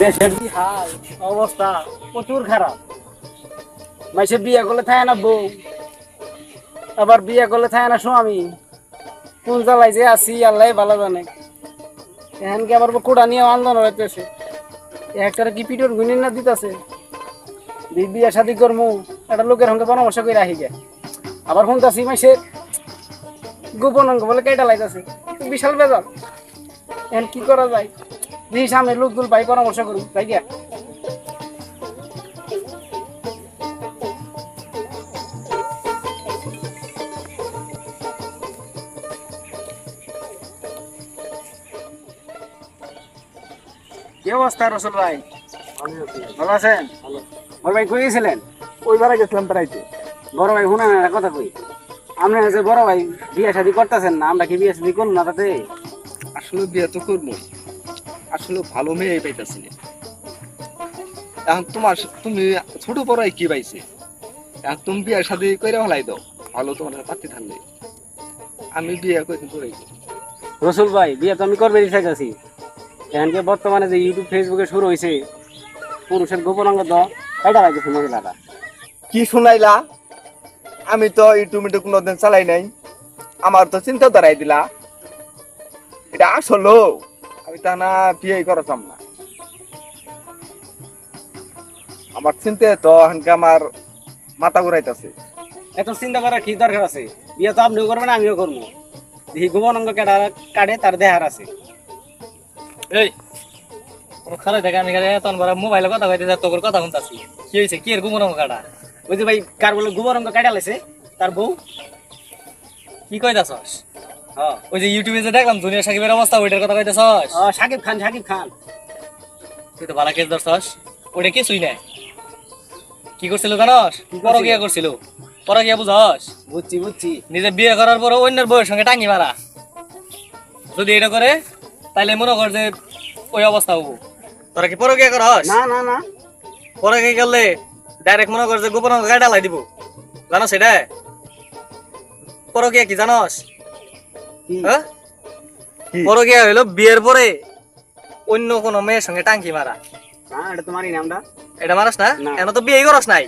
দেশের কি হাল অবস্থা প্রচুর খারাপ। মাইসে বিয়ে করলে থাকে না বউ, আবার বিয়ে করলে থাকে না স্বামী। কোন জ্বালাই যে আছি আল্লাহ ভালো জানে। এখন কি আবার কোড়া নিয়ে আন্দোলন হইতেছে? একটা কি পিঠোর গুণির না দিতেছে? বিয়ে শাদি করমু, একটা লোকের সঙ্গে পরামর্শ করে রাখি গে আবার শুনতেছি মাইসে গোপন অঙ্গ বলে কেটা লাইতেছে? বিশাল বেজাল। এখন কি করা যায়? দেখি সামনে লোকগুলো ভাই পরামর্শ করুন তাই গিয়া কি অবস্থা রসুল ভাই? ভালো আছেন? বড় ভাই কই গেছিলেন? ওই বারে গেছিলাম বেড়াইতে বড় ভাই শুনেন একটা কথা কই। আপনি যে বড় ভাই বিয়ে শাদি করতেছেন না আমরা কি বিয়ে শাদি করুন না তাতে? আসলে বিয়ে তো করব আসলে ভালো মেয়ে পাইতেছি এখন তোমার তুমি ছোট পড়াই কি পাইছে? এখন তুমি বিয়ে শাদি করে ফেলাই দাও ভালো তোমার পাত্তি থাকলে আমি বিয়ে করে করে রসুল ভাই বিয়ে তো আমি করবে চাইতেছি। এখানকে বর্তমানে যে ইউটিউব ফেসবুকে শুরু হয়েছে পুরুষের গোপন অঙ্গ তো এটা লাগছে মহিলারা কি শুনাইলা? আমি তো ইউটিউব ইউটিউবে কোনোদিন চালাই নাই। আমার তো চিন্তা দাঁড়াই দিলা। এটা আসলো তা না বিয়ে করাতাম না। আমার চিন্তা তো হানকে আমার মাথা ঘুরাইতেছে। এত চিন্তা করার কি দরকার আছে? বিয়ে তো আপনিও করবেন আমিও করব। দেখি গোপন অঙ্গ কেটা কাটে তার দেহার আছে। এই খারাপ দেখে আমি গাড়ি তখন বড় মোবাইলে কথা কইতে যা তোর কথা শুনতাছি। কি হইছে? কি এর গুমর কাটা? ওই যে ভাই কার বলে গোবর অঙ্গ কাটা লাইছে? তার বউ? কি কইতাছস? ওই যে ইউটিউবে যে দেখলাম সাকিবের অবস্থা ওইটার কথা কইতাছস সাকিব খান সাকিব খান। তুই তো ভালো কেস ধরছস। ওটা কিছুই নাই? কি করছিল জানস? পরকিয়া করছিল। পরকিয়া বুঝস বুঝছি বুঝছি। নিজে বিয়ে করার পর অন্যের বউয়ের সঙ্গে টাঙ্গি মারা। যদি এটা করে তাইলে মনে কর যে ওই অবস্থা হব। তোরা কি পরকিয়া করস? না না না। পরকিয়া করলে ডাইরেক্ট মনে কর যে গোপন গাড়ি ডালাই দিব। জানো সেটা পরকিয়া কি জানস? হ্যাঁ? কি? পরকিয়া হইল বিয়ের পরে অন্য কোনো মেয়ের সঙ্গে টাঙ্কি মারা। এটা তোমারই নামটা এটা মারাস না? না। এন তো বিয়ে করস নাই।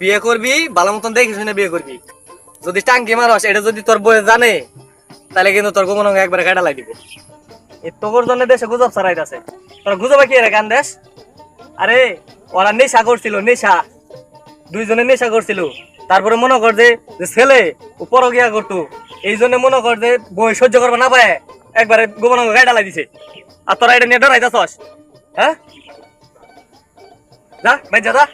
বিয়ে করবি ভালো মতন বিয়ে করবি। যদি টাঙ্কি মারস এটা যদি তোর বয়ে জানে তাহলে কিন্তু তোর একবারে দিব তোর জন্য দেশে গুজব ছড়াইতেছে। তোর গুজবে কি রে গান দেশ? আরে ওরা নেশা করছিল নেশা। দুইজনে নেশা করছিল। তারপরে মনে কর যে ছেলে ও পরকিয়া করতো। এই জন্য মনে কর যে বই সহ্য করব না পায়। একবারে গোপন অঙ্গ গায়ে ডালাই দিছে। আর তোরা এটা নিয়ে ডরাইতেছস। হ্যাঁ? যা ভাই যা।